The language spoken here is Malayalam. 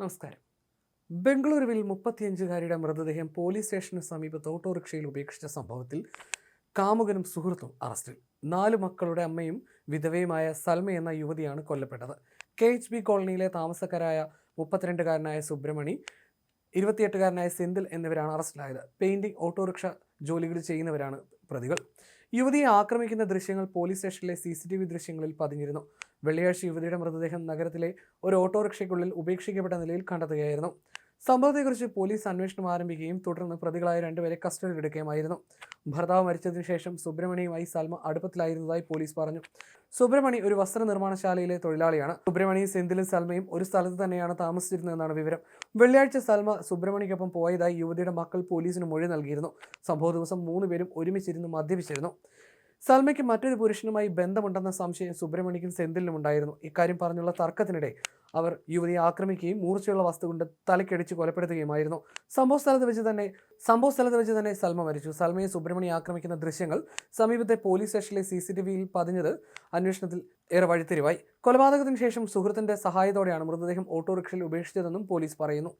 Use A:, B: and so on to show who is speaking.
A: നമസ്കാരം. ബംഗളൂരുവിൽ മുപ്പത്തിയഞ്ചുകാരിയുടെ മൃതദേഹം പോലീസ് സ്റ്റേഷന് സമീപത്ത് ഓട്ടോറിക്ഷയിൽ ഉപേക്ഷിച്ച സംഭവത്തിൽ കാമുകനും സുഹൃത്തും അറസ്റ്റിൽ. നാല് മക്കളുടെ അമ്മയും വിധവയുമായ സൽമ എന്ന യുവതിയാണ് കൊല്ലപ്പെട്ടത്. കെ എച്ച് ബി കോളനിയിലെ താമസക്കാരായ മുപ്പത്തിരണ്ടുകാരനായ സുബ്രഹ്മണി ഇരുപത്തിയെട്ടുകാരനായ സെന്തിൽ എന്നിവരാണ് അറസ്റ്റിലായത്. പെയിന്റിംഗ് ഓട്ടോറിക്ഷ ജോലികൾ ചെയ്യുന്നവരാണ് പ്രതികൾ. യുവതിയെ ആക്രമിക്കുന്ന ദൃശ്യങ്ങൾ പോലീസ് സ്റ്റേഷനിലെ സി സി ടി വി ദൃശ്യങ്ങളിൽ പതിഞ്ഞിരുന്നു. വെള്ളിയാഴ്ച യുവതിയുടെ മൃതദേഹം നഗരത്തിലെ ഒരു ഓട്ടോറിക്ഷയ്ക്കുള്ളിൽ ഉപേക്ഷിക്കപ്പെട്ട നിലയിൽ കണ്ടെത്തുകയായിരുന്നു. സംഭവത്തെക്കുറിച്ച് പോലീസ് അന്വേഷണം ആരംഭിക്കുകയും തുടർന്ന് പ്രതികളായ രണ്ടുപേരെ കസ്റ്റഡിയിലെടുക്കുകയുമായിരുന്നു. ഭർത്താവ് മരിച്ചതിനു ശേഷം സുബ്രഹ്മണിയുമായി സൽമ അടുപ്പത്തിലായിരുന്നതായി പോലീസ് പറഞ്ഞു. സുബ്രഹ്മണി ഒരു വസ്ത്ര നിർമ്മാണശാലയിലെ തൊഴിലാളിയാണ്. സുബ്രഹ്മണി സെന്തിലും സൽമയും ഒരു സ്ഥലത്ത് തന്നെയാണ് താമസിച്ചിരുന്നതെന്നാണ് വിവരം. വെള്ളിയാഴ്ച സൽമ സുബ്രഹ്മണിക്കൊപ്പം പോയതായി യുവതിയുടെ മക്കൾ പോലീസിന് മൊഴി നൽകിയിരുന്നു. സംഭവ ദിവസം മൂന്ന് പേരും ഒരുമിച്ചിരുന്ന് മദ്യപിച്ചിരുന്നു. സൽമയ്ക്ക് മറ്റൊരു പുരുഷനുമായി ബന്ധമുണ്ടെന്ന സംശയം സുബ്രഹ്മണിക്കും സെന്തിലിനും ഉണ്ടായിരുന്നു ഇക്കാര്യം പറഞ്ഞുള്ള തർക്കത്തിനിടെ അവർ യുവതിയെ ആക്രമിക്കുകയും മൂർച്ചയുള്ള വസ്തു കൊണ്ട് തലക്കടിച്ച് കൊലപ്പെടുത്തുകയുമായിരുന്നു. സംഭവ സ്ഥലത്ത് വെച്ച് തന്നെ സംഭവ സ്ഥലത്ത് വെച്ച് തന്നെ സൽമ മരിച്ചു. സൽമയെ സുബ്രഹ്മണി ആക്രമിക്കുന്ന ദൃശ്യങ്ങൾ സമീപത്തെ പോലീസ് സ്റ്റേഷനിലെ സി സി ടി വിയിൽ പതിഞ്ഞത് അന്വേഷണത്തിൽ ഏറെ വഴിത്തിരിവായി. കൊലപാതകത്തിന് ശേഷം സുഹൃത്തിന്റെ സഹായത്തോടെയാണ് മൃതദേഹം ഓട്ടോറിക്ഷയിൽ ഉപേക്ഷിച്ചതെന്നും പോലീസ് പറയുന്നു.